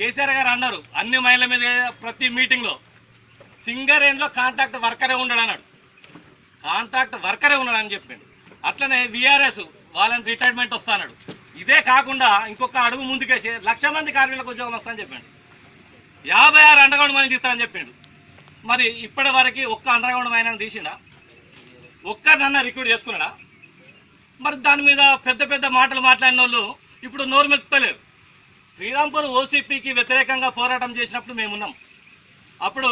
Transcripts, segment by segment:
కేసీఆర్ గారు అన్నారు అన్ని మహిళల మీద ప్రతి మీటింగ్లో సింగరేణిలో కాంట్రాక్ట్ వర్కరే ఉండడు అన్నాడు. కాంట్రాక్ట్ వర్కరే ఉన్నాడు అని చెప్పిండు. అట్లనే విఆర్ఎస్ వాళ్ళని రిటైర్మెంట్ వస్తాడు ఇదే కాకుండా ఇంకొక అడుగు ముందుకేసి లక్ష మంది కార్మికులకు ఉద్యోగం వస్తాయని చెప్పాడు. యాభై ఆరు అండర్గ్రౌండ్ మైన్ తీస్తానని చెప్పిండు. మరి ఇప్పటి వరకు ఒక్క అండర్గ్రౌండ్ మైన తీసిండా? ఒక్కరినన్నా రిక్రూట్ చేసుకున్నాడా? మరి దాని మీద పెద్ద పెద్ద మాటలు మాట్లాడిన వాళ్ళు ఇప్పుడు నోరు మెత్తలేరు శ్రీరాంపూర్ ఓసీపీకి వ్యతిరేకంగా పోరాటం చేసినప్పుడు మేమున్నాం. అప్పుడు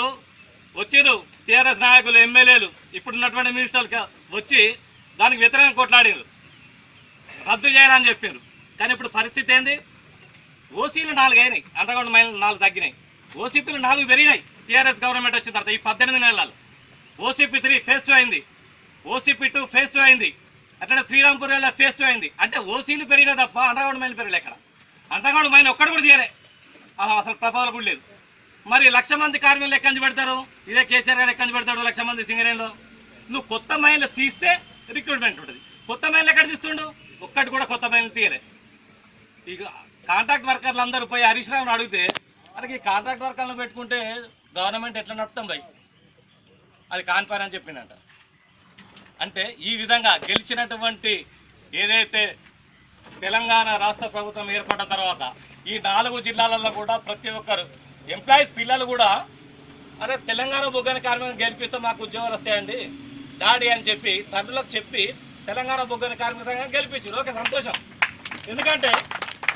వచ్చారు టీఆర్ఎస్ నాయకులు ఎమ్మెల్యేలు ఇప్పుడున్నటువంటి మినిస్టర్లు వచ్చి దానికి వ్యతిరేకంగా కొట్లాడారు రద్దు చేయాలని చెప్పారు కానీ ఇప్పుడు పరిస్థితి ఏంది? ఓసీలు నాలుగు అయినాయి. అండర్గ్రౌండ్ మైలు నాలుగు తగ్గినాయి. ఓసీపీలు నాలుగు పెరిగినాయి. టీఆర్ఎస్ గవర్నమెంట్ వచ్చిన తర్వాత ఈ పద్దెనిమిది నెలలు. ఓసీపీ త్రీ ఫేస్ టూ అయింది. ఓసీపీ టూ ఫేస్ టూ అయింది. అట్లా శ్రీరాంపూర్ ఫేస్ టూ అయింది. అంటే ఓసీలు పెరిగినా తప్ప అండర్గ్రౌండ్ మైలు పెరగలే ఇక్కడ అంతగాడు మైన్ ఒక్కడు కూడా తీయలే. ఆ, అసలు ప్రభావాలు కూడా లేదు. మరి లక్ష మంది కార్మికులు ఎక్కడి పెడతారు? ఇదే కేసీఆర్ గారు ఎక్కడి పెడతాడు లక్ష మంది సింగరేణిలో? నువ్వు కొత్త మైన్లు తీస్తే రిక్రూట్మెంట్ ఉంటుంది. కొత్త మైన్లు ఎక్కడ తీస్తుండు? ఒక్కటి కూడా కొత్త మైన్లు తీయలే. ఇక కాంట్రాక్ట్ వర్కర్లు అందరూ పోయి హరీష్ రావును అడిగితే మనకి ఈ కాంట్రాక్ట్ వర్కర్లను పెట్టుకుంటే గవర్నమెంట్ ఎట్లా నడుపుతాం భయ్? అది కాన్ఫర్ అని చెప్పిందంట అంటే ఈ విధంగా గెలిచినటువంటి ఏదైతే తెలంగాణ రాష్ట్ర ప్రభుత్వం ఏర్పడ్డ తర్వాత ఈ నాలుగు జిల్లాలలో కూడా ప్రతి ఒక్కరు ఎంప్లాయీస్ పిల్లలు కూడా అరే తెలంగాణ బొగ్గని కార్మికులను గెలిపిస్తే మాకు ఉద్యోగాలు వస్తాయండి డాడీ అని చెప్పి తండ్రులకు చెప్పి తెలంగాణ బొగ్గని కార్మిక సంఘం గెలిపించారు. ఓకే సంతోషం. ఎందుకంటే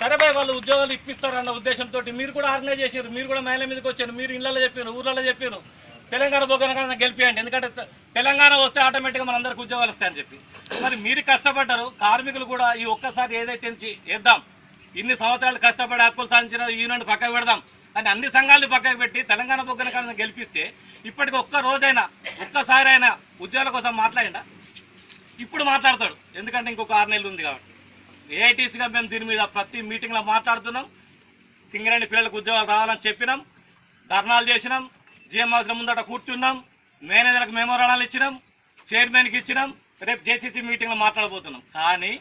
సరే వాళ్ళు ఉద్యోగాలు ఇప్పిస్తారు అన్న ఉద్దేశంతో మీరు కూడా ఆర్గనైజ్ చేశారు మీరు కూడా మహిళల మీదకి వచ్చారు మీరు ఇళ్ళలో చెప్పారు ఊర్లలో చెప్పారు. తెలంగాణ బొగ్గన గెలిపియండి. ఎందుకంటే తెలంగాణ వస్తే ఆటోమేటిక్గా మనందరికి ఉద్యోగాలు వస్తాయని చెప్పి. మరి మీరు కష్టపడ్డారు కార్మికులు కూడా ఈ ఒక్కసారి ఏదైతే వేద్దాం ఇన్ని సంవత్సరాలు కష్టపడి హక్కులు సాధించిన యూనియన్ పక్కకు పెడదాం అని అన్ని సంఘాలను పక్కకు పెట్టి తెలంగాణ బొగ్గన కన్నా గెలిపిస్తే ఇప్పటికి ఒక్క రోజైనా ఒక్కసారి అయినా ఉద్యోగాల కోసం మాట్లాడిండా? ఇప్పుడు మాట్లాడతాడు. ఎందుకంటే ఇంకొక ఆరు నెలలు ఉంది కాబట్టి. ఏఐటీసీగా మేము దీని మీద ప్రతి మీటింగ్లో మాట్లాడుతున్నాం. సింగరేణి పిల్లలకు ఉద్యోగాలు రావాలని చెప్పినాం. ధర్నాలు చేసినాం. జిఎం హౌస్ల ముందట కూర్చున్నాం. మేనేజర్లకు మెమోరాణాలు ఇచ్చినాం. చైర్మన్కి ఇచ్చినాం. రేపు జేసీసీ మీటింగ్లో మాట్లాడబోతున్నాం. కానీ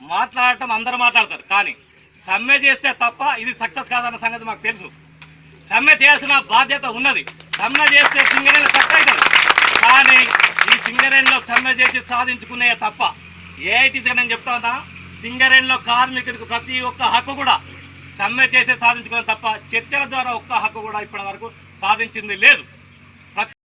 మాట్లాడటం అందరూ మాట్లాడతారు. కానీ సమ్మె చేస్తే తప్ప ఇది సక్సెస్ కాదన్న సంగతి మాకు తెలుసు. సమ్మె చేయాల్సిన బాధ్యత ఉన్నది. సమ్మె చేస్తే సింగరేణి సక్సెస్ అవుతుంది. కానీ ఈ సింగరేణిలో సమ్మె చేసి సాధించుకునే తప్ప ఏఐటీసీ నేను చెప్తా ఉన్నా సింగరేణిలో కార్మికులకు ప్రతి ఒక్క హక్కు కూడా సమ్మె చేసి సాధించుకునే తప్ప చర్చల ద్వారా ఒక్క హక్కు కూడా ఇప్పటి వరకు సాధించింది లేదు.